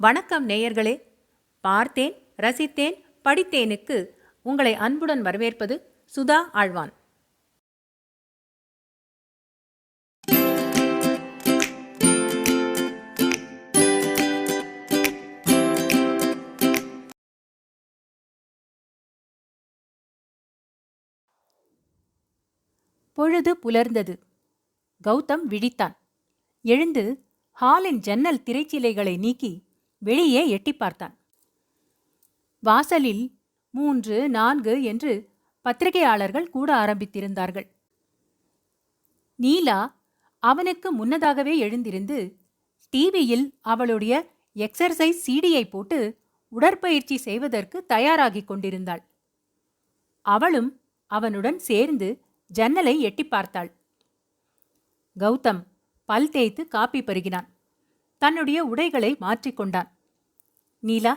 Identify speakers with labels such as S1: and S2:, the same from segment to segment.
S1: வணக்கம் நேயர்களே. பார்த்தேன் ரசித்தேன் படித்தேனுக்கு உங்களை அன்புடன் வரவேற்பது சுதா ஆழ்வான். பொழுது புலர்ந்தது. கௌதம் விழித்தான். எழுந்து ஹாலின் ஜன்னல் திரைச்சீலைகளை நீக்கி வெளியே எட்டிப் பார்த்தான். வாசலில் மூன்று நான்கு என்று பத்திரிகையாளர்கள் கூட ஆரம்பித்திருந்தார்கள். நீலா அவனுக்கு முன்னதாகவே எழுந்திருந்து டிவியில் அவளுடைய எக்ஸர்சைஸ் சீடியை போட்டு உடற்பயிற்சி செய்வதற்கு தயாராகிக் கொண்டிருந்தாள். அவளும் அவனுடன் சேர்ந்து ஜன்னலை எட்டிப் பார்த்தாள். கௌதம் பல் தேய்த்து காப்பி பருகினான். தன்னுடைய உடைகளை மாற்றிக்கொண்டான் நீலா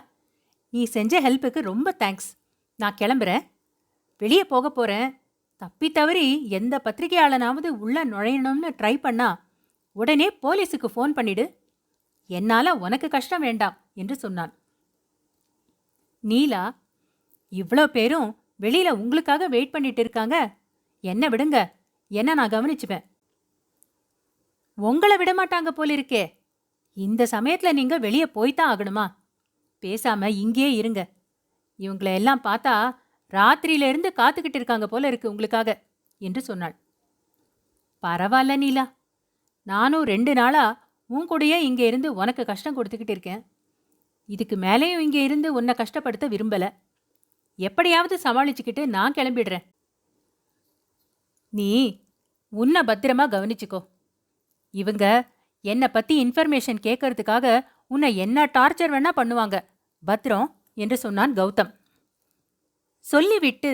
S1: நீ செஞ்ச ஹெல்ப்புக்கு ரொம்ப தேங்க்ஸ். நான் கிளம்புறேன். வெளியே போக போறேன். தப்பி தவறி எந்த பத்திரிகையாளனாவது உள்ள நுழையணும்னு ட்ரை பண்ணா உடனே போலீஸுக்கு ஃபோன் பண்ணிடு. என்னால உனக்கு கஷ்டம் வேண்டாம் என்று சொன்னான். நீலா இவ்வளோ பேரும் வெளியில உங்களுக்காக வெயிட் பண்ணிட்டு இருக்காங்க. என்ன விடுங்க. என்ன நான் கவனிச்சுப்பேன். உங்களை விட மாட்டாங்க இந்த சமயத்துல நீங்க வெளியே போய்தான் ஆகணுமா? பேசாம இங்கேயே இருங்க. இவங்கள எல்லாம் பார்த்தா ராத்திரியில இருந்து காத்துக்கிட்டு இருக்காங்க போல இருக்கு உங்களுக்காக என்று சொன்னாள். பரவாயில்ல நீலா. நானும் ரெண்டு நாளா உன் கூடயே இங்கே இருந்து உனக்கு கஷ்டம் கொடுத்துக்கிட்டு இருக்கேன். இதுக்கு மேலேயும் இங்கே இருந்து உன்னை கஷ்டப்படுத்த விரும்பல. எப்படியாவது சமாளிச்சுக்கிட்டு நான் கிளம்பிடுறேன். நீ உன்னை பத்திரமா கவனிச்சுக்கோ. இவங்க என்னை பத்தி இன்ஃபர்மேஷன் கேட்கறதுக்காக உன்னை என்ன டார்ச்சர் வேணா பண்ணுவாங்க. பத்ரம் என்று சொன்னான் கௌதம். சொல்லிவிட்டு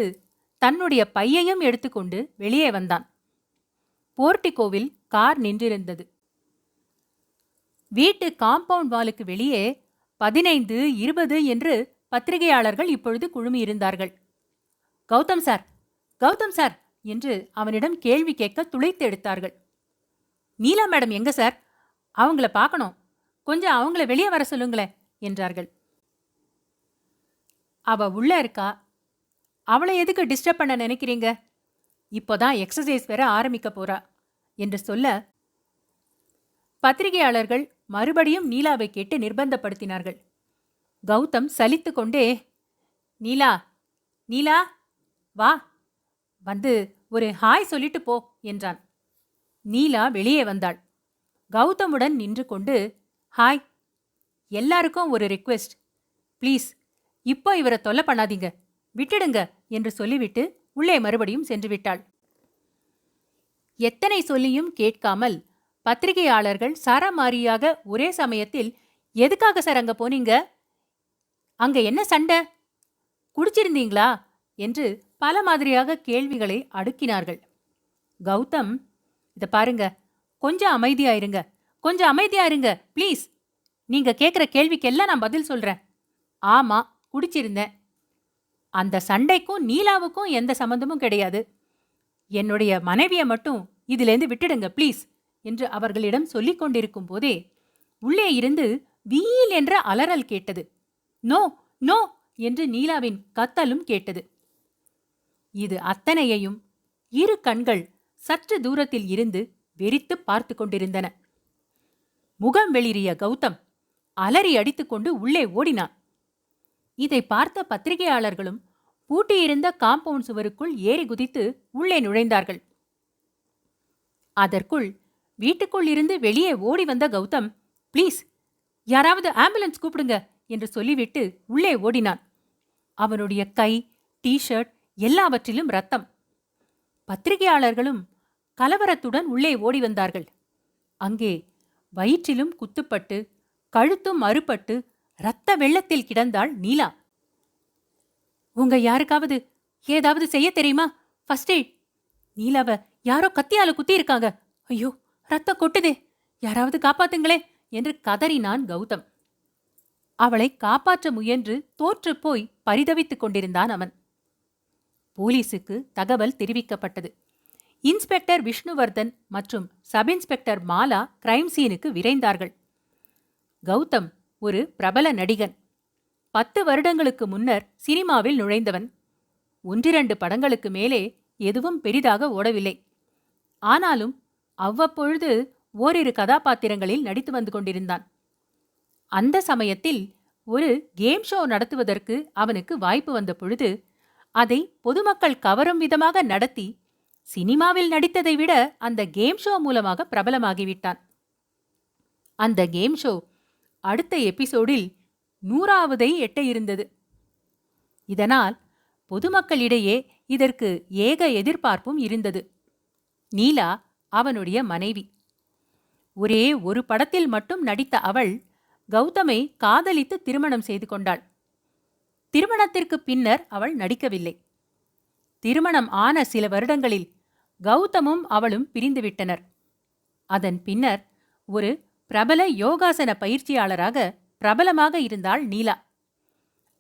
S1: தன்னுடைய பையையும் எடுத்துக்கொண்டு வெளியே வந்தான். போர்டிகோவில் கார் நின்றிருந்தது. வீட்டு காம்பவுண்ட் வாலுக்கு வெளியே பதினைந்து இருபது என்று பத்திரிகையாளர்கள் இப்பொழுது குழுமியிருந்தார்கள். கௌதம் சார் கௌதம் சார் என்று அவனிடம் கேள்வி கேட்க துளைத்து எடுத்தார்கள் நீலா மேடம் எங்க சார்? அவங்கள பார்க்கணும். கொஞ்சம் அவங்கள வெளியே வர சொல்லுங்களேன் என்றார்கள். அவ உள்ள இருக்கா? அவளை எதுக்கு டிஸ்டர்ப் பண்ண நினைக்கிறீங்க? இப்போதான் எக்ஸசைஸ் வேற ஆரம்பிக்க போறா என்று சொல்ல பத்திரிகையாளர்கள் மறுபடியும் நீலாவை கேட்டு நிர்பந்தப்படுத்தினார்கள். கௌதம் சலித்து கொண்டே நீலா நீலா வா வந்து ஒரு ஹாய் சொல்லிட்டு போ என்றான். நீலா வெளியே வந்தாள். கௌதமுடன் நின்று கொண்டு ஹாய் எல்லாருக்கும் ஒரு ரிக்வெஸ்ட் ப்ளீஸ் இப்போ இவரை தொல்லை பண்ணாதீங்க. விட்டுடுங்க என்று சொல்லிவிட்டு உள்ளே மறுபடியும் சென்று விட்டாள் எத்தனை சொல்லியும் கேட்காமல் பத்திரிகையாளர்கள் சரமாரியாக ஒரே சமயத்தில் எதுக்காக சார் அங்க போனீங்க? அங்க என்ன சண்டை? குடிச்சிருந்தீங்களா? என்று பல மாதிரியாக கேள்விகளை அடுக்கினார்கள். கௌதம் இத பாருங்க கொஞ்சம் அமைதியா இருங்க. கொஞ்சம் அமைதியா இருங்க ப்ளீஸ் நீங்க கேட்குற கேள்விக்கெல்லாம் நான் பதில் சொல்றேன். ஆமா குடிச்சிருந்தேன். அந்த சண்டைக்கும் நீலாவுக்கும் எந்த சம்பந்தமும் கிடையாது. என்னுடைய மனைவியை மட்டும் இதிலேருந்து விட்டுடுங்க ப்ளீஸ் என்று அவர்களிடம் சொல்லிக் கொண்டிருக்கும் போதே உள்ளே இருந்து வீல் என்ற அலறல் கேட்டது. நோ நோ என்று நீலாவின் கத்தலும் கேட்டது. இது அத்தனையையும் இரு கண்கள் சற்று தூரத்தில் இருந்து வெறித்து பார்த்து கொண்டிருந்தன. முகம் வெளிரிய கௌதம் அலறி அடித்துக்கொண்டு உள்ளே ஓடினான். இதை பார்த்த பத்திரிகையாளர்களும் பூட்டியிருந்த காம்பவுண்ட் சுவருக்குள் ஏறி குதித்து உள்ளே நுழைந்தார்கள். அதற்குள் வீட்டுக்குள் இருந்து வெளியே ஓடி வந்த கௌதம் ப்ளீஸ் யாராவது ஆம்புலன்ஸ் கூப்பிடுங்க என்று சொல்லிவிட்டு உள்ளே ஓடினான். அவனுடைய கை டிஷர்ட் எல்லாவற்றிலும் ரத்தம். பத்திரிகையாளர்களும் கலவரத்துடன் உள்ளே ஓடி வந்தார்கள். அங்கே வயிற்றிலும் குத்துப்பட்டு கழுத்தும் அறுபட்டு ரத்த வெள்ளத்தில் கிடந்தாள் நீலா. உங்க யாருக்காவது ஏதாவது செய்ய தெரியுமா? First eight. நீலாவ யாரோ கத்தியால குத்தி இருக்காங்க ஐயோ ரத்தம் கொட்டுதே. யாராவது காப்பாத்துங்களே என்று கதறினான் கௌதம். அவளை காப்பாற்ற முயன்று தோற்றுப் போய் பரிதவித்துக் கொண்டிருந்தான் அவன். போலீசுக்கு தகவல் தெரிவிக்கப்பட்டது. இன்ஸ்பெக்டர் விஷ்ணுவர்தன் மற்றும் சப் இன்ஸ்பெக்டர் மாலா கிரைம் சீனுக்கு விரைந்தார்கள். கௌதம் ஒரு பிரபல நடிகன். பத்து வருடங்களுக்கு முன்னர் சினிமாவில் நுழைந்தவன். ஒன்றிரண்டு படங்களுக்கு மேலே எதுவும் பெரிதாக ஓடவில்லை. ஆனாலும் அவ்வப்பொழுது ஓரிரு கதாபாத்திரங்களில் நடித்து வந்து கொண்டிருந்தான். அந்த சமயத்தில் ஒரு கேம் ஷோ நடத்துவதற்கு அவனுக்கு வாய்ப்பு வந்த பொழுது அதை பொதுமக்கள் கவரும் விதமாக நடத்தி சினிமாவில் நடித்ததை விட அந்த கேம் ஷோ மூலமாக பிரபலமாகிவிட்டான். அந்த கேம் ஷோ அடுத்த எபிசோடில் நூறாவதை எட்ட இருந்தது இதனால் பொதுமக்களிடையே இதற்கு ஏக எதிர்பார்ப்பும் இருந்தது. நீலா அவனுடைய மனைவி. ஒரே ஒரு படத்தில் மட்டும் நடித்த அவள் கௌதமை காதலித்து திருமணம் செய்து கொண்டாள். திருமணத்திற்கு பின்னர் அவள் நடிக்கவில்லை. திருமணம் ஆன சில வருடங்களில் கௌதமும் அவளும் பிரிந்துவிட்டனர். அதன் பின்னர் ஒரு பிரபல யோகாசன பயிற்சியாளராக பிரபலமாக இருந்தாள் நீலா.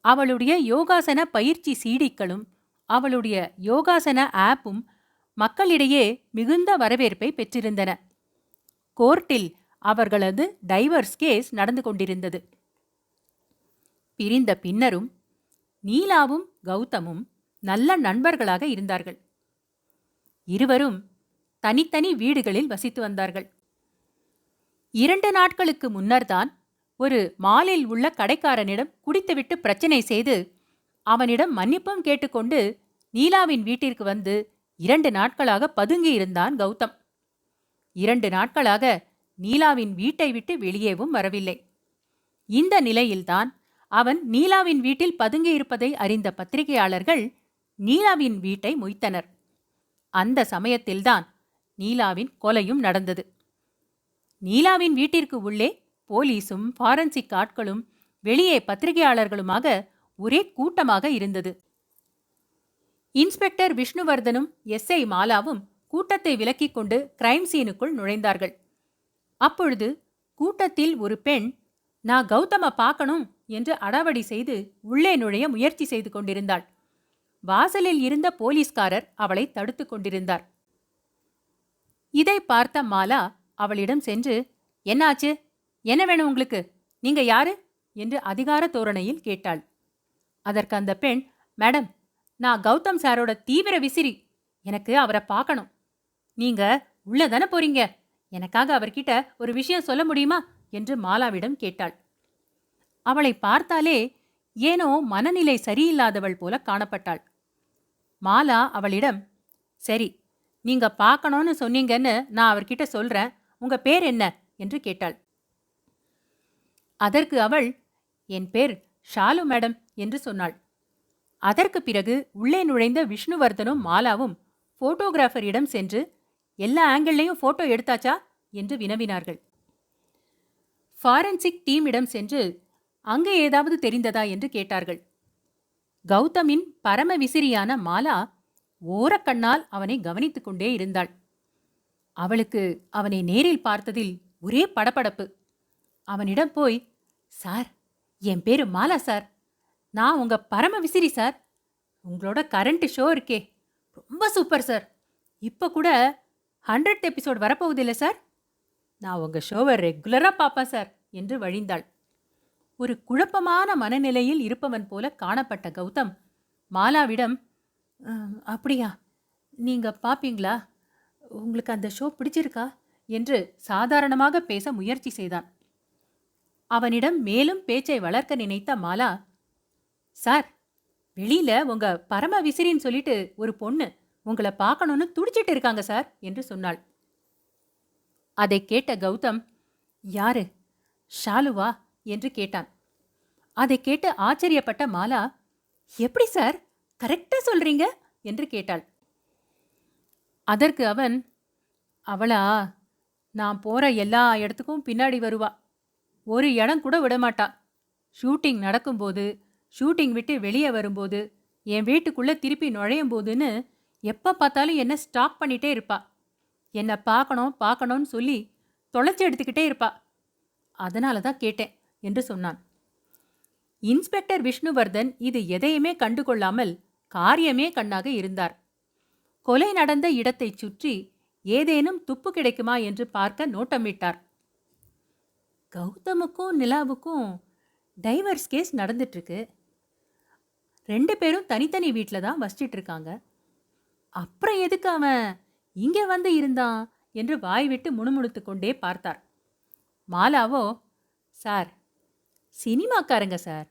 S1: அவளுடைய யோகாசன பயிற்சி சீடிக்களும் அவளுடைய யோகாசன ஆப்பும் மக்களிடையே மிகுந்த வரவேற்பை பெற்றிருந்தன. கோர்ட்டில் அவர்களது டைவர்ஸ் கேஸ் நடந்து கொண்டிருந்தது. பிரிந்த பின்னரும் நீலாவும் கௌதமும் நல்ல நண்பர்களாக இருந்தார்கள். இருவரும் தனித்தனி வீடுகளில் வசித்து வந்தார்கள். இரண்டு நாட்களுக்கு முன்னர்தான் ஒரு மாலில் உள்ள கடைக்காரனிடம் குடித்துவிட்டு பிரச்சனை செய்து அவனிடம் மன்னிப்பும் கேட்டுக்கொண்டு நீலாவின் வீட்டிற்கு வந்து இரண்டு நாட்களாக பதுங்கியிருந்தான் கௌதம். இரண்டு நாட்களாக நீலாவின் வீட்டை விட்டு வெளியேவும் வரவில்லை. இந்த நிலையில்தான் அவன் நீலாவின் வீட்டில் பதுங்கியிருப்பதை அறிந்த பத்திரிகையாளர்கள் நீலாவின் வீட்டை மொய்த்தனர். அந்த சமயத்தில்தான் நீலாவின் கொலையும் நடந்தது. நீலாவின் வீட்டிற்கு உள்ளே போலீஸும் ஃபாரன்சிக் ஆட்களும் வெளியே பத்திரிகையாளர்களுமாக ஒரே கூட்டமாக இருந்தது. இன்ஸ்பெக்டர் விஷ்ணுவர்தனும் எஸ்ஐ மாலாவும் கூட்டத்தை விலக்கிக் கொண்டு கிரைம் சீனுக்குள் நுழைந்தார்கள். அப்பொழுது கூட்டத்தில் ஒரு பெண் நான் கௌதம பார்க்கணும் என்று அடாவடி செய்து உள்ளே நுழைய முயற்சி செய்து கொண்டிருந்தாள். வாசலில் இருந்த போலீஸ்காரர் அவளை தடுத்துக் கொண்டிருந்தார். இதை பார்த்த மாலா அவளிடம் சென்று என்னாச்சு? என்ன வேணும் உங்களுக்கு? நீங்க யாரு? என்று அதிகார தோரணையில் கேட்டாள். அதற்கு அந்த பெண் மேடம் நான் கௌதம் சாரோட தீவிர விசிறி. எனக்கு அவரை பார்க்கணும். நீங்க உள்ள தானே போறீங்க? எனக்காக அவர்கிட்ட ஒரு விஷயம் சொல்ல முடியுமா? என்று மாலாவிடம் கேட்டாள். அவளை பார்த்தாலே ஏனோ மனநிலை சரியில்லாதவள் போல காணப்பட்டாள். மாலா அவளிடம் சரி நீங்க பார்க்கணும்னு சொன்னீங்கன்னு நான் அவர்கிட்ட சொல்றேன். உங்க பேர் என்ன? என்று கேட்டாள். அதற்கு அவள் என் பேர் ஷாலு மேடம் என்று சொன்னாள். அதற்கு பிறகு உள்ளே நுழைந்த விஷ்ணுவர்தனும் மாலாவும் போட்டோகிராஃபரிடம் சென்று எல்லா ஆங்கிள்லையும் போட்டோ எடுத்தாச்சா? என்று வினவினார்கள். ஃபாரன்சிக் டீமிடம் சென்று அங்கே ஏதாவது தெரிந்ததா என்று கேட்டார்கள். கௌதமின் பரம விசிறியான மாலா ஓரக்கண்ணால் அவனை கவனித்துக் கொண்டே இருந்தாள். அவளுக்கு அவனை நேரில் பார்த்ததில் ஒரே படபடப்பு. அவனிடம் போய் சார் என் பேரு மாலா சார். நான் உங்க பரம விசிறி சார். உங்களோட கரண்ட் ஷோ இருக்கே. ரொம்ப சூப்பர் சார். இப்போ கூட ஹண்ட்ரட் எபிசோட் வரப்போகுதில்ல சார்? நான் உங்க ஷோவை ரெகுலராக பார்ப்பேன் சார் என்று வழிந்தாள். ஒரு குழப்பமான மனநிலையில் இருப்பவன் போல காணப்பட்ட கௌதம். மாலாவிடம் அப்படியா? நீங்க பாப்பீங்களா? உங்களுக்கு அந்த ஷோ பிடிச்சிருக்கா? என்று சாதாரணமாக பேச முயற்சி செய்தான். அவனிடம் மேலும் பேச்சை வளர்க்க நினைத்த மாலா சார் வெளியில உங்க பரம விசிறின்னு சொல்லிட்டு ஒரு பொண்ணு உங்களை பார்க்கணும்னு துடிச்சிட்டு இருக்காங்க சார் என்று சொன்னாள். அதை கேட்ட கௌதம் யாரு? ஷாலுவா? என்று கேட்டான். அதை கேட்டு ஆச்சரியப்பட்ட மாலா எப்படி சார்? கரெக்டா சொல்றீங்க? என்று கேட்டாள். அதற்கு அவன் அவளா நான் போற எல்லா இடத்துக்கும் பின்னாடி வருவா. ஒரு இடம் கூட விடமாட்டா. ஷூட்டிங் நடக்கும்போது ஷூட்டிங் விட்டு வெளியே வரும்போது என் வீட்டுக்குள்ள திருப்பி நுழையும் போதுன்னு எப்போ பார்த்தாலும் என்ன ஸ்டாப் பண்ணிட்டே இருப்பா. என்னை பார்க்கணும் பார்க்கணும்னு சொல்லி தொலைச்சி எடுத்துக்கிட்டே இருப்பா. அதனால தான் கேட்டேன். என்று சொன்னான். இன்ஸ்பெக்டர் விஷ்ணுவர்தன் இது எதையுமே கண்டுகொள்ளாமல் காரியமே கண்ணாக இருந்தார். கொலை நடந்த இடத்தைச் சுற்றி ஏதேனும் துப்பு கிடைக்குமா என்று பார்க்க நோட்டமிட்டார். கௌதமுக்கும் நிலாவுக்கும் டைவர்ஸ் கேஸ் நடந்துட்டுருக்கு. ரெண்டு பேரும் தனித்தனி வீட்டில் தான் வசிச்சிட்டு இருக்காங்க அப்புறம் எதுக்கு அவன் இங்கே வந்து இருந்தான் என்று வாய் விட்டு முணுமுணுத்து கொண்டே பார்த்தார். மாலாவோ சார் சினிமாக்காரங்க சார்.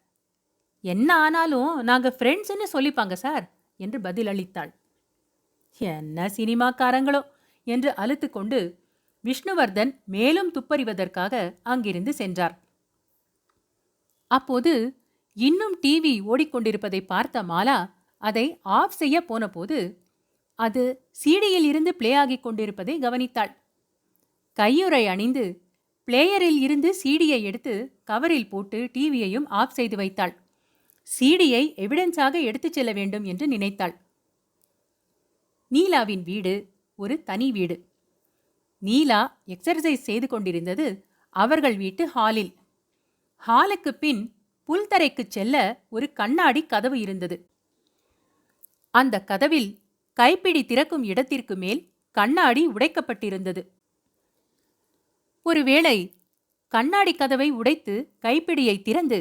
S1: என்ன ஆனாலும் நாங்கள் ஃப்ரெண்ட்ஸ்ன்னு சொல்லிப்பாங்க சார் என்று பதிலளித்தாள். என்ன சினிமாக்காரங்களோ என்று அழுத்துக்கொண்டு விஷ்ணுவர்தன் மேலும் துப்பறிவதற்காக அங்கிருந்து சென்றார். அப்போது இன்னும் டிவி ஓடிக்கொண்டிருப்பதை பார்த்த மாலா அதை ஆஃப் செய்ய போனபோது அது சீடியில் இருந்து பிளே ஆகிக் கொண்டிருப்பதை கவனித்தாள். கையுறை அணிந்து பிளேயரில் இருந்து சீடியை எடுத்து கவரில் போட்டு டிவியையும் ஆஃப் செய்து வைத்தாள். சீடியை எவிடன்ஸாக எடுத்துச் செல்ல வேண்டும் என்று நினைத்தாள். நீலாவின் வீடு ஒரு தனி வீடு. நீலா எக்ஸர்சைஸ் செய்து கொண்டிருந்தது அவர்கள் வீட்டு ஹாலில். ஹாலுக்கு பின் புல்தரைக்கு செல்ல ஒரு கண்ணாடி கதவு இருந்தது. அந்த கதவில் கைப்பிடி திறக்கும் இடத்திற்கு மேல் கண்ணாடி உடைக்கப்பட்டிருந்தது. ஒருவேளை கண்ணாடி கதவை உடைத்து கைப்பிடியை திறந்து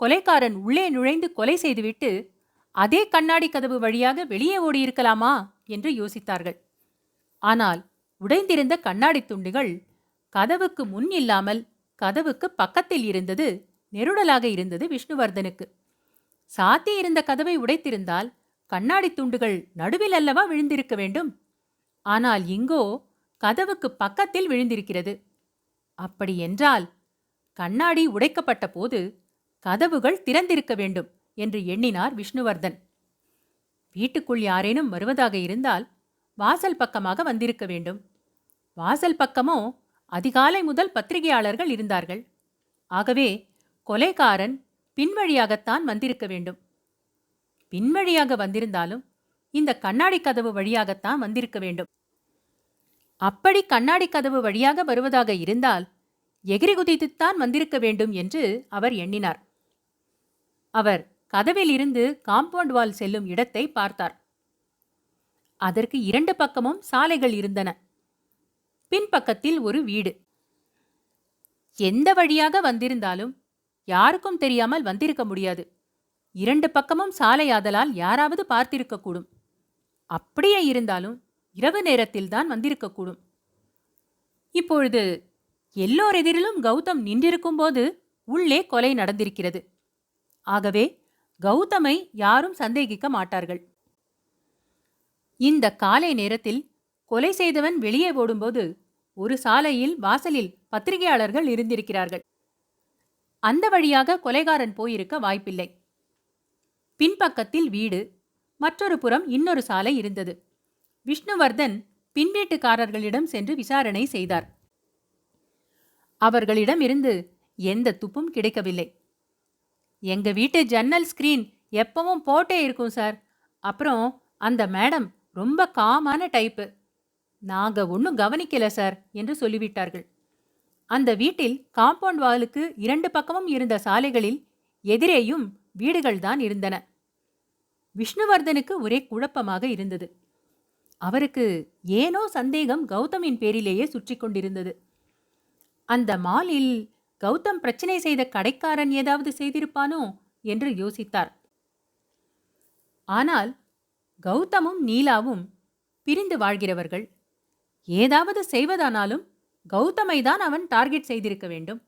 S1: கொலைக்காரன் உள்ளே நுழைந்து கொலை செய்துவிட்டு அதே கண்ணாடி கதவு வழியாக வெளியே ஓடியிருக்கலாமா என்று யோசித்தார்கள். ஆனால் உடைந்திருந்த கண்ணாடி துண்டுகள் கதவுக்கு முன் இல்லாமல் கதவுக்கு பக்கத்தில் இருந்தது நெருடலாக இருந்தது விஷ்ணுவர்தனுக்கு. சாத்தி இருந்த கதவை உடைத்திருந்தால் கண்ணாடி துண்டுகள் நடுவில் அல்லவா விழுந்திருக்க வேண்டும்? ஆனால் இங்கோ கதவுக்கு பக்கத்தில் விழுந்திருக்கிறது. அப்படியென்றால் கண்ணாடி உடைக்கப்பட்ட போது கதவுகள் திறந்திருக்க வேண்டும் என்று எண்ணினார் விஷ்ணுவர்தன். வீட்டுக்குள் யாரேனும் வருவதாக இருந்தால் வாசல் பக்கமாக வந்திருக்க வேண்டும். வாசல் பக்கமோ அதிகாலை முதல் பத்திரிகையாளர்கள் இருந்தார்கள். ஆகவே கொலைகாரன் பின்வழியாகத்தான் வந்திருக்க வேண்டும். பின்வழியாக வந்திருந்தாலும் இந்த கண்ணாடி கதவு வழியாகத்தான் வந்திருக்க வேண்டும். அப்படி கண்ணாடி கதவு வழியாக வருவதாக இருந்தால் எகிரி குதித்துத்தான் வந்திருக்க வேண்டும் என்று அவர் எண்ணினார். அவர் கதவில் இருந்து காம்பவுண்ட் வால் செல்லும் இடத்தை பார்த்தார். அதற்கு இரண்டு பக்கமும் சாலைகள் இருந்தன. பின்பக்கத்தில் ஒரு வீடு. எந்த வழியாக வந்திருந்தாலும் யாருக்கும் தெரியாமல் வந்திருக்க முடியாது. இரண்டு பக்கமும் சாலையாதலால் யாராவது பார்த்திருக்கக்கூடும். அப்படியே இருந்தாலும் இரவு நேரத்தில்தான் வந்திருக்கக்கூடும். இப்பொழுது எல்லோர் எதிரிலும் கௌதம் நின்றிருக்கும்போது உள்ளே கொலை நடந்திருக்கிறது. ஆகவே கௌதமை யாரும் சந்தேகிக்க மாட்டார்கள். இந்த காலை நேரத்தில் கொலை செய்தவன் வெளியே ஓடும்போது ஒரு சாலையில் வாசலில் பத்திரிகையாளர்கள் இருந்திருக்கிறார்கள். அந்த வழியாக கொலைகாரன் போயிருக்க வாய்ப்பில்லை. பின்பக்கத்தில் வீடு மற்றொரு புறம் இன்னொரு சாலை இருந்தது. விஷ்ணுவர்தன் பின்வீட்டுக்காரர்களிடம் சென்று விசாரணை செய்தார். அவர்களிடம் இருந்து எந்த துப்பும் கிடைக்கவில்லை. எங்க வீட்டு ஜன்னல் ஸ்கிரீன் எப்பவும் போட்டே இருக்கும் சார் அப்புறம் அந்த மேடம் ரொம்ப காமான டைப்பு நாங்க ஒன்றும் கவனிக்கல சார் என்று சொல்லிவிட்டார்கள். அந்த வீட்டில் காம்பவுண்ட் வாலுக்கு இரண்டு பக்கமும் இருந்த சாலைகளில் எதிரேயும் வீடுகள்தான் இருந்தன. விஷ்ணுவர்தனுக்கு ஒரே குழப்பமாக இருந்தது. அவருக்கு ஏனோ சந்தேகம் கௌதமின் பேரிலேயே சுற்றி கொண்டிருந்தது. அந்த மாலில் கௌதம் பிரச்சனை செய்த கடைக்காரன் ஏதாவது செய்திருப்பானோ என்று யோசித்தார். ஆனால் கௌதமும் நீலாவும் பிரிந்து வாழ்கிறவர்கள். ஏதாவது செய்வதானாலும் கௌதமை தான் அவன் டார்கெட் செய்திருக்க வேண்டும்.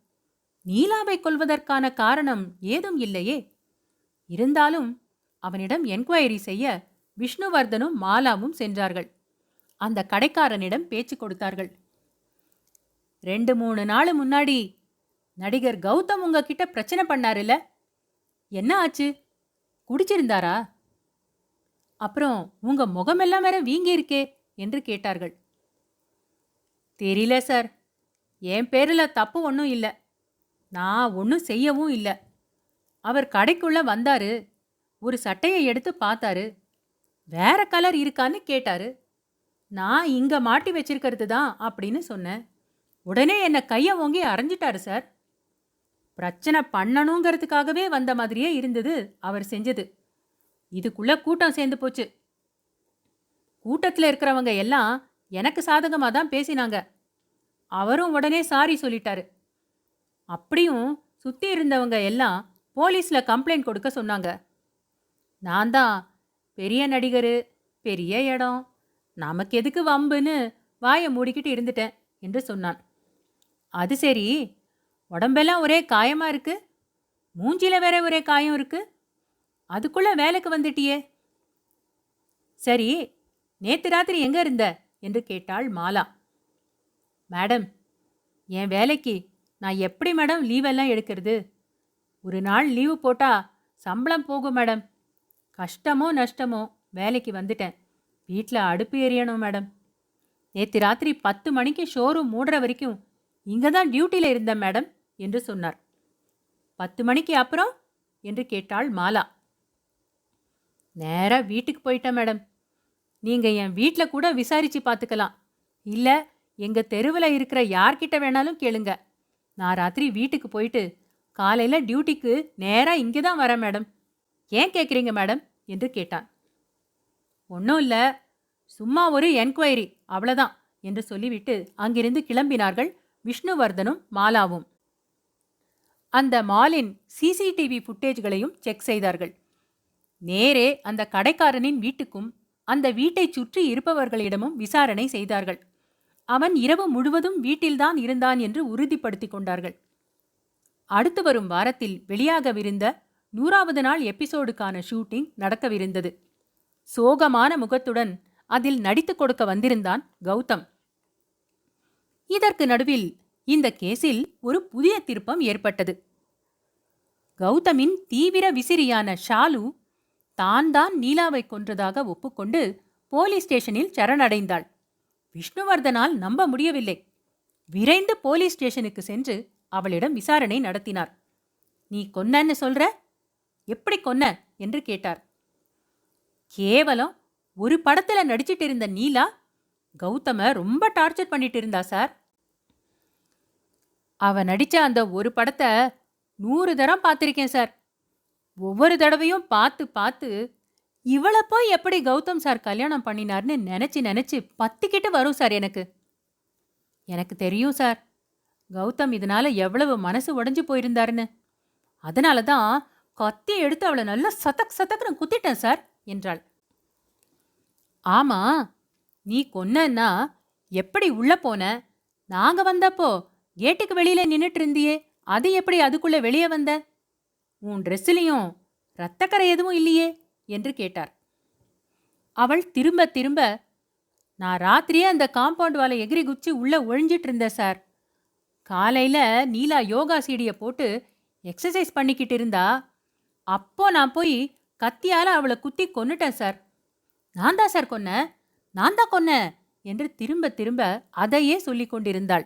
S1: நீலாவை கொல்வதற்கான காரணம் ஏதும் இல்லையே. இருந்தாலும் அவனிடம் என்கொயரி செய்ய விஷ்ணுவர்தனும் மாலாவும் சென்றார்கள். அந்த கடைக்காரனிடம் பேச்சு கொடுத்தார்கள். ரெண்டு மூணு நாள் முன்னாடி நடிகர் கௌதம் உங்ககிட்ட பிரச்சனை பண்ணாருல்ல? என்ன ஆச்சு? குடிச்சிருந்தாரா? அப்புறம் உங்க முகமெல்லாம் வேற வீங்கி இருக்கே என்று கேட்டார்கள். தெரியல சார். என் பேரில் தப்பு ஒன்றும் இல்லை. நான் ஒன்றும் செய்யவும் இல்லை. அவர் கடைக்குள்ளே வந்தாரு. ஒரு சட்டையை எடுத்து பார்த்தாரு. வேற கலர் இருக்கான்னு கேட்டாரு. நான் இங்க மாட்டி வச்சிருக்கிறது தான் அப்படின்னு சொன்னேன். உடனே என்னை கையை ஓங்கி அரைஞ்சிட்டாரு சார் பிரச்சனை பண்ணணுங்கிறதுக்காகவே வந்த மாதிரியே இருந்தது அவர் செஞ்சது. இதுக்குள்ள கூட்டம் சேர்ந்து போச்சு. கூட்டத்தில் இருக்கிறவங்க எல்லாம் எனக்கு சாதகமாக தான் பேசினாங்க. அவரும் உடனே சாரி சொல்லிட்டாரு. அப்படியும் சுற்றி இருந்தவங்க எல்லாம் போலீஸில் கம்ப்ளைண்ட் கொடுக்க சொன்னாங்க. நான் தான் பெரிய நடிகர் பெரிய இடம். நமக்கு எதுக்கு வம்புன்னு வாயை மூடிக்கிட்டு இருந்துட்டேன் என்று சொன்னான். அது சரி உடம்பெல்லாம் ஒரே காயமா இருக்கு? மூஞ்சில வேற ஒரே காயம் இருக்கு? அதுக்குள்ள வேலைக்கு வந்துட்டியே. சரி நேற்று ராத்திரி எங்கே இருந்த? என்று கேட்டாள் மாலா. மேடம் என் வேலைக்கு நான் எப்படி மேடம் லீவெல்லாம் எடுக்கிறது? ஒரு நாள் லீவு போட்டா சம்பளம் போகும் மேடம். கஷ்டமோ நஷ்டமோ வேலைக்கு வந்துட்டேன். வீட்டில் அடுப்பு எரியணும் மேடம். நேற்று ராத்திரி பத்து மணிக்கு ஷோரூம் மூடுற வரைக்கும் இங்கே தான் டியூட்டியில் இருந்தேன் மேடம் என்று சொன்னார். பத்து மணிக்கு அப்புறம் என்று கேட்டாள் மாலா. நேராக வீட்டுக்கு போயிட்டேன் மேடம். நீங்கள் என் வீட்டில் கூட விசாரித்து பார்த்துக்கலாம் இல்லை எங்கள் தெருவில் இருக்கிற யார்கிட்ட வேணாலும் கேளுங்க. நான் ராத்திரி வீட்டுக்கு போயிட்டு காலையில் டியூட்டிக்கு நேராக இங்கே தான் வரேன் மேடம். ஏன் கேட்குறீங்க மேடம்? என்று கேட்டான். ஒன்றும் இல்லை. சும்மா ஒரு என்கொயரி அவ்வளோதான் என்று சொல்லிவிட்டு அங்கிருந்து கிளம்பினார்கள் விஷ்ணுவர்தனும் மாலாவும். அந்த மாலின் சிசிடிவி ஃபுட்டேஜ்களையும் செக் செய்தார்கள். நேரே அந்த கடைக்காரனின் வீட்டுக்கும் அந்த வீட்டைச் சுற்றி இருப்பவர்களிடமும் விசாரணை செய்தார்கள். அவன் இரவு முழுவதும் வீட்டில்தான் இருந்தான் என்று உறுதிப்படுத்திக் கொண்டார்கள். அடுத்து வரும் வாரத்தில் வெளியாகவிருந்த நூறாவது நாள் எபிசோடுக்கான ஷூட்டிங் நடக்கவிருந்தது. சோகமான முகத்துடன் அதில் நடித்துக் கொடுக்க வந்திருந்தான் கௌதம். இதற்கு நடுவில் இந்த கேஸில் ஒரு புதிய திருப்பம் ஏற்பட்டது. கௌதமின் தீவிர விசிறியான ஷாலு தான் தான் நீலாவை கொன்றதாக ஒப்புக்கொண்டு போலீஸ் ஸ்டேஷனில் சரணடைந்தாள். விஷ்ணுவர்தனால் நம்ப முடியவில்லை. விரைந்து போலீஸ் ஸ்டேஷனுக்கு சென்று அவளிடம் விசாரணை நடத்தினார். நீ கொன்னன்னு சொல்ற? எப்படி கொன்ன? என்று கேட்டார். கேவலம் ஒரு படத்துல நடிச்சிட்டு இருந்த நீலா கௌதம ரொம்ப டார்ச்சர் பண்ணிட்டு இருந்தா சார்? அவ நடிச்ச அந்த ஒரு படத்தை நூறு தரம் பார்த்திருக்கேன் சார். ஒவ்வொரு தடவையும் பார்த்து பார்த்து இவளை போய் எப்படி கௌதம் சார் கல்யாணம் பண்ணினார்னு நினைச்சு நினைச்சு பத்திக்கிட்டு வரும் சார் எனக்கு. எனக்கு தெரியும் சார். கௌதம் இதனால எவ்வளவு மனசு உடஞ்சு போயிருந்தாருன்னு. அதனால தான் கத்தி எடுத்து அவளை நல்லா சதக் சதக்குன்னு குத்திட்டேன் சார் என்றாள். ஆமா நீ கொன்னா எப்படி உள்ள போன? நாங்க வந்தப்போ கேட்டுக்கு வெளியில நின்னுட்டு இருந்தியே அது எப்படி அதுக்குள்ள வெளியே வந்த? உன் ட்ரெஸ்ஸிலையும் ரத்தக்கரை எதுவும் இல்லையே என்று கேட்டார். அவள் திரும்ப திரும்ப நான் ராத்திரியே அந்த காம்பவுண்ட் வாலை எகிரி குச்சி உள்ள ஒழிஞ்சிட்டு இருந்தேன் சார். காலையில நீலா யோகா சீடியை போட்டு எக்ஸசைஸ் பண்ணிக்கிட்டு இருந்தா அப்போ நான் போய் கத்தியால அவளை குத்தி கொன்னுட்டேன் சார். நான் தான் சார் கொன்னேன் நான் தான் கொன்னேன் என்று திரும்ப திரும்ப அதையே சொல்லிக் கொண்டிருந்தாள்.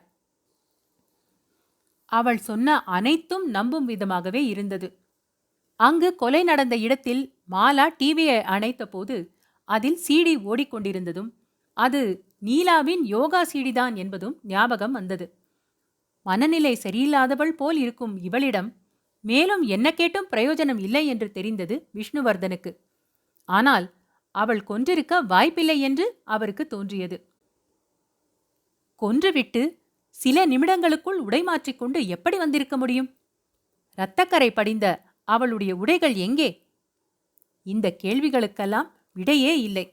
S1: அவள் சொன்ன அனைத்தும் நம்பும் விதமாகவே இருந்தது. அங்கு கொலை நடந்த இடத்தில் மாலா டிவியை அணைத்தபோது அதில் சீடி ஓடிக்கொண்டிருந்ததும் அது நீலாவின் யோகா சீடிதான் என்பதும் ஞாபகம் வந்தது. மனநிலை சரியில்லாதவள் போல் இருக்கும் இவளிடம் மேலும் என்ன கேட்டும் பிரயோஜனம் இல்லை என்று தெரிந்தது விஷ்ணுவர்தனுக்கு. ஆனால் அவள் கொன்றிருக்க வாய்ப்பில்லை என்று அவருக்கு தோன்றியது. கொன்றுவிட்டு சில நிமிடங்களுக்குள் உடை மாற்றிக்கொண்டு எப்படி வந்திருக்க முடியும்? இரத்தக்கரை படிந்த அவளுடைய உடைகள் எங்கே? இந்த கேள்விகளுக்கெல்லாம் விடையே இல்லை.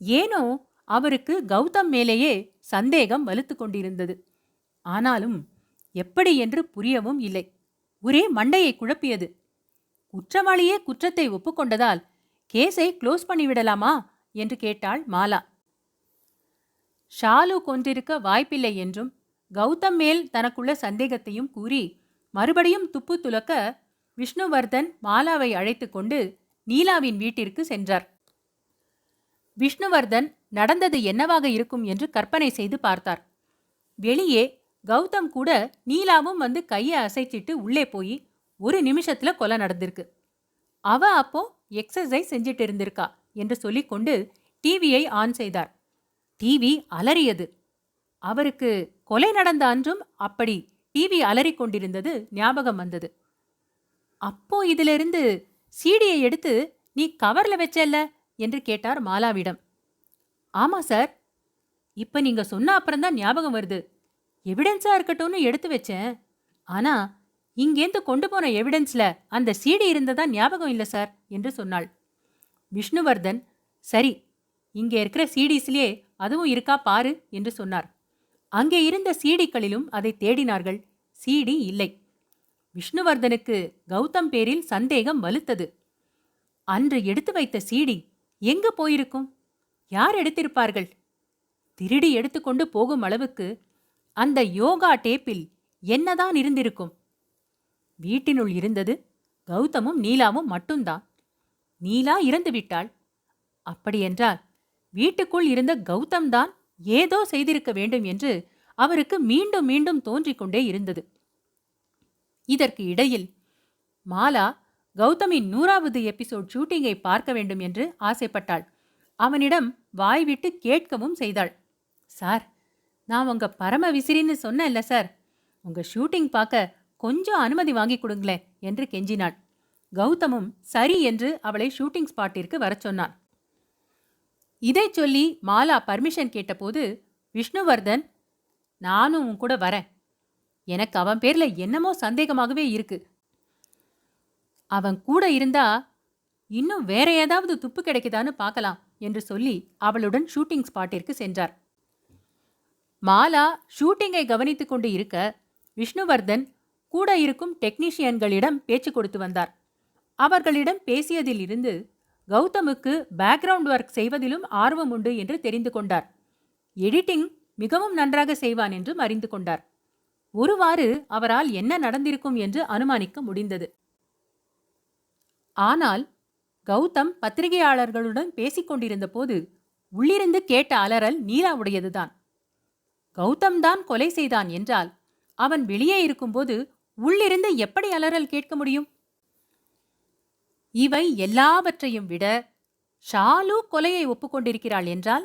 S1: ஏனோ அவருக்கு கௌதம் மேலேயே சந்தேகம் வலுத்து கொண்டிருந்தது. ஆனாலும் எப்படி என்று புரியவும் இல்லை. ஒரே மண்டையை குழப்பியது. குற்றவாளியே குற்றத்தை ஒப்புக்கொண்டதால் கேஸை க்ளோஸ் பண்ணிவிடலாமா? என்று கேட்டாள் மாலா. ஷாலு கொன்றிருக்க வாய்ப்பில்லை என்றும் கௌதம் மேல் தனக்குள்ள சந்தேகத்தையும் கூறி மறுபடியும் துப்பு துலக்க விஷ்ணுவர்தன் மாலாவை அழைத்து கொண்டு நீலாவின் வீட்டிற்கு சென்றார். விஷ்ணுவர்தன் நடந்தது என்னவாக இருக்கும்? என்று கற்பனை செய்து பார்த்தார். வெளியே கௌதம் கூட நீலாவும் வந்து கையை அசைச்சிட்டு உள்ளே போய் ஒரு நிமிஷத்துல கொலை நடந்திருக்கு. அவ அப்போ எக்ஸசைஸ் செஞ்சிட்டு இருந்திருக்கா என்று சொல்லிக்கொண்டு டிவியை ஆன் செய்தார். டிவி அலறியது. அவருக்கு கொலை நடந்த அன்றும் அப்படி டிவி அலறிக்கொண்டிருந்தது ஞாபகம் வந்தது. அப்போ இதிலிருந்து சீடியை எடுத்து நீ கவர்ல வச்சல்ல? என்று கேட்டார் மாலாவிடம். ஆமா சார். இப்ப நீங்க சொன்ன அப்புறம்தான் ஞாபகம் வருது. எவிடன்ஸா இருக்கட்டும்னு எடுத்து வச்சேன். ஆனா இங்கேந்து கொண்டு போன எவிடன்ஸ்ல அந்த சீடி இருந்ததா ஞாபகம் இல்லை சார் என்று சொன்னாள். விஷ்ணுவர்தன் சரி இங்கே இருக்கிற சீடிஸ்லேயே அதுவும் இருக்கா பாரு என்று சொன்னார். அங்கே இருந்த சீடிகளிலும் அதை தேடினார்கள். சீடி இல்லை. விஷ்ணுவர்தனுக்கு கௌதம் பேரில் சந்தேகம் வலுத்தது. அன்று எடுத்து வைத்த சீடி எங்கு போயிருக்கும்? யார் எடுத்திருப்பார்கள்? திருடி எடுத்துக்கொண்டு போகும் அளவுக்கு அந்த யோகா டேப்பில் என்னதான் இருந்திருக்கும்? வீட்டினுள் இருந்தது கௌதமும் நீலாவும் மட்டும்தான். நீலா இறந்து விட்டாள். அப்படியென்றால் வீட்டுக்குள் இருந்த கௌதம் தான் ஏதோ செய்திருக்க வேண்டும் என்று அவருக்கு மீண்டும் மீண்டும் தோன்றிக் கொண்டே இருந்தது. இதற்கு இடையில் மாலா கௌதமின் நூறாவது எபிசோட் ஷூட்டிங்கை பார்க்க வேண்டும் என்று ஆசைப்பட்டாள். அவனிடம் வாய்விட்டு கேட்கவும் செய்தாள். சார் நான் உங்க பரம விசிறின்னு சொன்னேன்ல சார். உங்க ஷூட்டிங் பார்க்க கொஞ்சம் அனுமதி வாங்கி கொடுங்களேன் என்று கெஞ்சினாள். கௌதமும் சரி என்று அவளை ஷூட்டிங் ஸ்பாட்டிற்கு வரச் சொன்னான். இதை சொல்லி மாலா பர்மிஷன் கேட்டபோது விஷ்ணுவர்தன் நானும் உன் கூட வரேன். எனக்கு அவன் பேரில் என்னமோ சந்தேகமாகவே இருக்கு. அவன் கூட இருந்தா இன்னும் வேற ஏதாவது துப்பு கிடைக்குதான்னு பார்க்கலாம் என்று சொல்லி அவளுடன் ஷூட்டிங் ஸ்பாட்டிற்கு சென்றார். மாலா ஷூட்டிங்கை கவனித்துக் கொண்டு இருக்க விஷ்ணுவர்தன் கூட இருக்கும் டெக்னீஷியன்களிடம் பேச்சு கொடுத்து வந்தார். அவர்களிடம் பேசியதில் இருந்து கௌதமுக்கு பேக்ரவுண்ட் ஒர்க் செய்வதிலும் ஆர்வம் உண்டு என்று தெரிந்து கொண்டார். எடிட்டிங் மிகவும் நன்றாக செய்வான் என்றும் அறிந்து கொண்டார். ஒருவாறு அவரால் என்ன நடந்திருக்கும் என்று அனுமானிக்க முடிந்தது. ஆனால் கௌதம் பத்திரிகையாளர்களுடன் பேசிக்கொண்டிருந்த போது உள்ளிருந்து கேட்ட அலறல் நீலாவுடையதுதான் கௌதம் தான் கொலை செய்தான் என்றால் அவன் வெளியே இருக்கும்போது உள்ளிருந்து எப்படி அலறல் கேட்க முடியும்? இவை எல்லாவற்றையும் விட ஷாலு கொலையை ஒப்புக்கொண்டிருக்கிறாள் என்றால்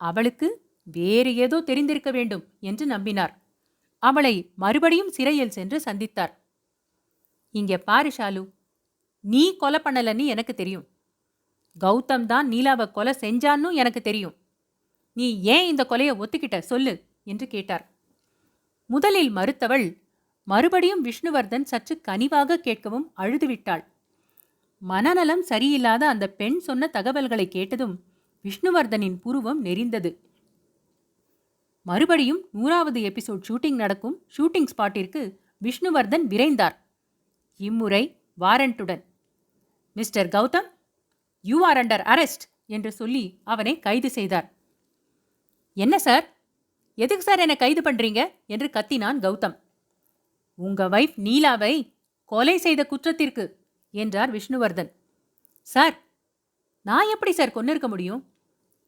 S1: அவளுக்கு வேறு ஏதோ தெரிந்திருக்க வேண்டும் என்று நம்பினார். அவளை மறுபடியும் சிறையில் சென்று சந்தித்தார். இங்கே பாரு ஷாலு நீ கொலை பண்ணலன்னு எனக்கு தெரியும். கௌதம் தான் நீலாவை கொலை செஞ்சான்னு எனக்கு தெரியும். நீ ஏன் இந்த கொலையை ஒத்துக்கிட்ட? சொல்லு என்று கேட்டார். முதலில் மறுத்தவள் மறுபடியும் விஷ்ணுவர்தன் சற்று கனிவாக கேட்கவும் அழுதுவிட்டாள். மனநலம் சரியில்லாத அந்த பெண் சொன்ன தகவல்களை கேட்டதும் விஷ்ணுவர்தனின் புருவம் நெறிந்தது மறுபடியும் நூறாவது எபிசோட் ஷூட்டிங் நடக்கும். ஷூட்டிங் ஸ்பாட்டிற்கு விஷ்ணுவர்தன் விரைந்தார். இம்முறை வாரண்ட்டுடன். Mister Gautam you are under arrest என்று சொல்லி அவனை கைது செய்தார். என்ன சார்? எதுக்கு சார் என்னை கைது பண்றீங்க? என்று கத்தினான் கௌதம். உங்க வைஃப் நீலாவை கொலை செய்த குற்றத்திற்கு என்றார் விஷ்ணுவர்தன். சார் நான் எப்படி சார் கொன்னிருக்க முடியும்?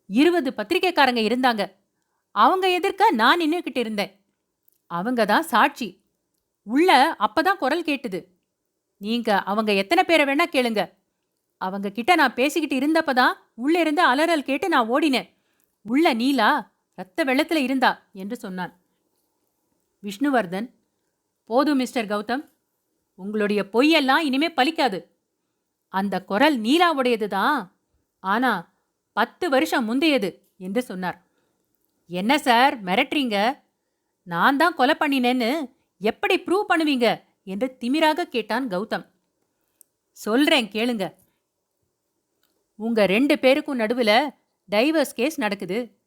S1: இருபது பத்திரிகைக்காரங்க இருந்தாங்க. அவங்க எதிர்க்க நான் நின்றுக்கிட்டு இருந்தேன். அவங்க தான் சாட்சி. உள்ள அப்பதான் குரல் கேட்டுது. நீங்க அவங்க எத்தனை பேரை வேணா கேளுங்க. அவங்க கிட்ட நான் பேசிக்கிட்டு இருந்தப்பதான் உள்ள இருந்து அலறல் கேட்டு நான் ஓடினேன். உள்ள நீலா ரத்த வெள்ளத்தில் இருந்தா என்று சொன்னான். விஷ்ணுவர்தன் போதும் மிஸ்டர் கௌதம். உங்களுடைய பொய்யெல்லாம் இனிமே பலிக்காது. அந்த குரல் நீலாவுடையது தான். ஆனா பத்து வருஷம் முந்தையது என்று சொன்னார். என்ன சார் மிரட்டுறீங்க? நான் தான் கொலை பண்ணினேன்னு எப்படி ப்ரூவ் பண்ணுவீங்க? என்று திமிராக கேட்டான் கௌதம். சொல்றேன் கேளுங்க. உங்க ரெண்டு பேருக்கும் நடுவில் டைவர்ஸ் கேஸ் நடக்குது.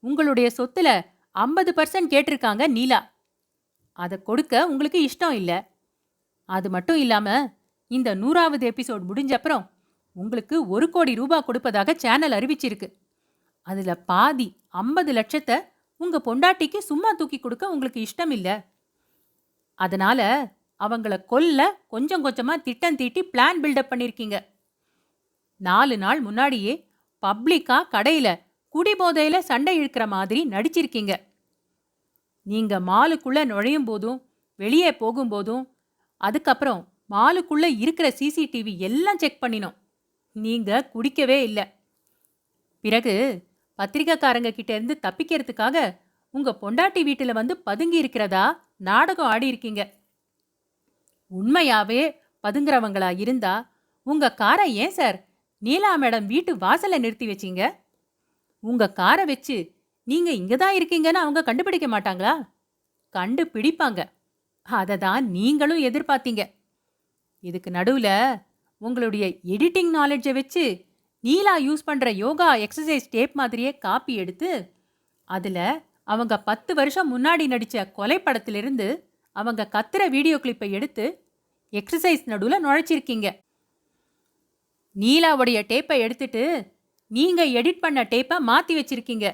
S1: உங்களுடைய சொத்துல ஐம்பது பர்சன்ட் கேட்டிருக்காங்க நீலா. அதை கொடுக்க உங்களுக்கு இஷ்டம் இல்லை. அது மட்டும் இல்லாம இந்த நூறாவது எபிசோட் முடிஞ்ச அப்புறம் உங்களுக்கு ஒரு கோடி ரூபாய் கொடுப்பதாக சேனல் அறிவிச்சிருக்கு. அதுல பாதி ஐம்பது லட்சத்தை உங்க பொண்டாட்டிக்கு சும்மா தூக்கி கொடுக்க உங்களுக்கு இஷ்டம் இல்லை. அதனால அவங்கள கொல்ல கொஞ்சம் கொஞ்சமா திட்டம் தீட்டி பிளான் பில்டப் பண்ணிருக்கீங்க. நாலு நாள் முன்னாடியே பப்ளிக்கா கடையில குடிபோதையில சண்டை இழுக்கிற மாதிரி நடிச்சிருக்கீங்க. நீங்க மாலுக்குள்ள நுழையும் போதும் வெளியே போகும்போதும் அதுக்கப்புறம் மாலுக்குள்ள இருக்கிற சிசிடிவி எல்லாம் செக் பண்ணினோம். நீங்க குடிக்கவே இல்லை. பிறகு பத்திரிகைக்காரங்க கிட்ட இருந்து தப்பிக்கிறதுக்காக உங்க பொண்டாட்டி வீட்டில் வந்து பதுங்கி இருக்கிறதா நாடகம் ஆடி இருக்கீங்க. உண்மையாவே பதுங்குறவங்களா இருந்தா உங்க காரை ஏன் சார்? நீலா மேடம் வீட்டு வாசல்ல நிறுத்தி வச்சீங்க? உங்க காரை வச்சு நீங்க இங்க தான் இருக்கீங்கன்னு அவங்க கண்டுபிடிக்க மாட்டாங்களா? கண்டுபிடிப்பாங்க. அதை தான் நீங்களும் எதிர்பார்த்தீங்க. இதுக்கு நடுவில் உங்களுடைய எடிட்டிங் நாலேஜை வச்சு நீலா யூஸ் பண்ணுற யோகா எக்ஸசைஸ் டேப் மாதிரியே காப்பி எடுத்து அதில் அவங்க பத்து வருஷம் முன்னாடி நடித்த கொலை படத்திலிருந்து அவங்க கத்துற வீடியோ கிளிப்பை எடுத்து எக்ஸசைஸ் நடுவில் நுழைச்சிருக்கீங்க. நீலாவுடைய டேப்பை எடுத்துட்டு நீங்க எடிட் பண்ண டேப்பை மாத்தி வச்சிருக்கீங்க.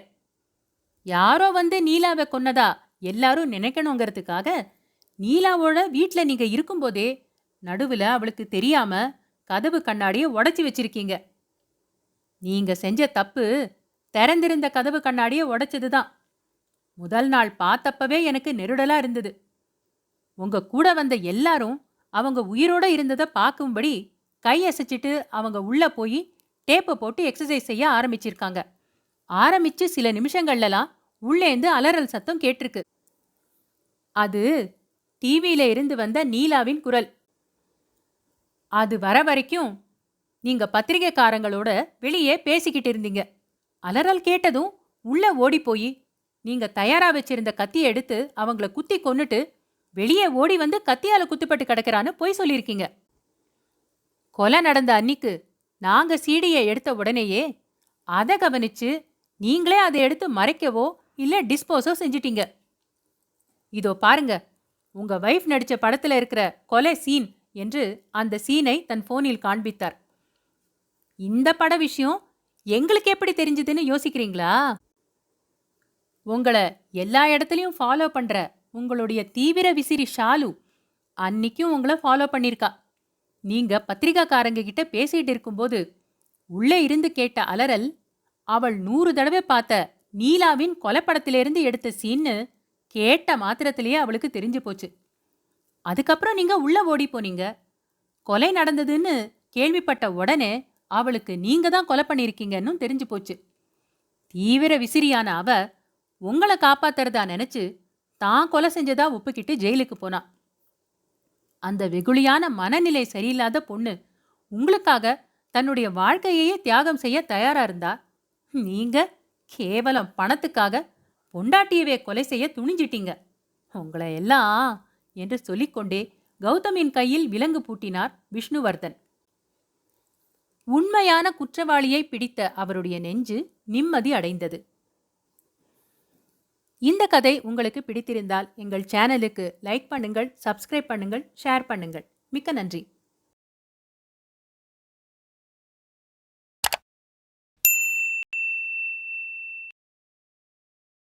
S1: யாரோ வந்து நீலாவை கொன்னதா எல்லாரும் நினைக்கணுங்கிறதுக்காக நீலாவோட வீட்டில் நீங்க இருக்கும்போதே நடுவில் அவளுக்கு தெரியாம கதவு கண்ணாடியை உடைச்சி வச்சிருக்கீங்க. நீங்க செஞ்ச தப்பு திறந்திருந்த கதவு கண்ணாடியை உடைச்சது தான் முதல் நாள் பார்த்தப்பவே எனக்கு நெருடலா இருந்தது. உங்க கூட வந்த எல்லாரும் அவங்க உயிரோட இருந்ததை பார்க்கும்படி கை அசைச்சிட்டு அவங்க உள்ள போய் டேப்பை போட்டு எக்ஸசைஸ் செய்ய ஆரம்பிச்சிருக்காங்க. ஆரம்பிச்சு சில நிமிஷங்கள்லாம் உள்ளேந்து அலறல் சத்தம் கேட்டிருக்கு. அது டிவியில இருந்து வந்த நீலாவின் குரல். அது வர வரைக்கும் நீங்க பத்திரிகைக்காரங்களோட வெளியே பேசிக்கிட்டு இருந்தீங்க. அலறல் கேட்டதும் உள்ள ஓடி போய் நீங்க தயாரா வச்சிருந்த கத்தியை எடுத்து அவங்கள குத்தி கொன்னுட்டு வெளியே ஓடி வந்து கத்தியால குத்துப்பட்டு கிடக்கிறான்னு பொய் சொல்லியிருக்கீங்க. கொலை நடந்த அன்னிக்கு நாங்க சீடியை எடுத்த உடனேயே அதை கவனிச்சு நீங்களே அதை எடுத்து மறைக்கவோ இல்ல டிஸ்போஸோ செஞ்சிட்டீங்க. இதோ பாருங்க உங்க வைஃப் நடிச்ச படத்துல இருக்கிற கொலை சீன் என்று அந்த சீனை தன் போனில் காண்பித்தார். இந்த பட விஷயம் எங்களுக்கு எப்படி தெரிஞ்சதுன்னு யோசிக்கிறீங்களா? உங்களை எல்லா இடத்துலையும் ஃபாலோ பண்ற உங்களுடைய தீவிர விசிறி ஷாலு அன்னிக்கும் உங்களை ஃபாலோ பண்ணியிருக்கா நீங்க பத்திரிகாக்காரங்க கிட்ட பேசிட்டு இருக்கும்போது உள்ளே இருந்து கேட்ட அலறல் அவள் நூறு தடவை பார்த்த நீலாவின் கொலைப்படத்திலிருந்து எடுத்த சீன்னு கேட்ட மாத்திரத்திலேயே அவளுக்கு தெரிஞ்சு போச்சு. அதுக்கப்புறம் நீங்க உள்ள ஓடி போனீங்க. கொலை நடந்ததுன்னு கேள்விப்பட்ட உடனே அவளுக்கு நீங்க தான் கொலை பண்ணியிருக்கீங்கன்னு தெரிஞ்சு போச்சு. தீவிர விசிறியான அவ உங்களை காப்பாத்துறதா நினைச்சு தான் கொலை செஞ்சதா ஒப்புக்கிட்டு ஜெயிலுக்கு போனா. அந்த வெகுளியான மனநிலை சரியில்லாத பொண்ணு உங்களுக்காக தன்னுடைய வாழ்க்கையையே தியாகம் செய்ய தயாரா இருந்தா நீங்க கேவலம் பணத்துக்காக பொண்டாட்டியவே கொலை செய்ய துணிஞ்சிட்டீங்க. உங்களை எல்லாம் என்று சொல்லிக்கொண்டே கௌதமின் கையில் விலங்கு பூட்டினார் விஷ்ணுவர்தன். உண்மையான குற்றவாளியை பிடித்த அவருடைய நெஞ்சு நிம்மதி அடைந்தது. இந்த கதை உங்களுக்கு பிடித்திருந்தால் எங்கள் சேனலுக்கு லைக் பண்ணுங்கள் சப்ஸ்கிரைப் பண்ணுங்கள் ஷேர் பண்ணுங்கள். மிக்க நன்றி.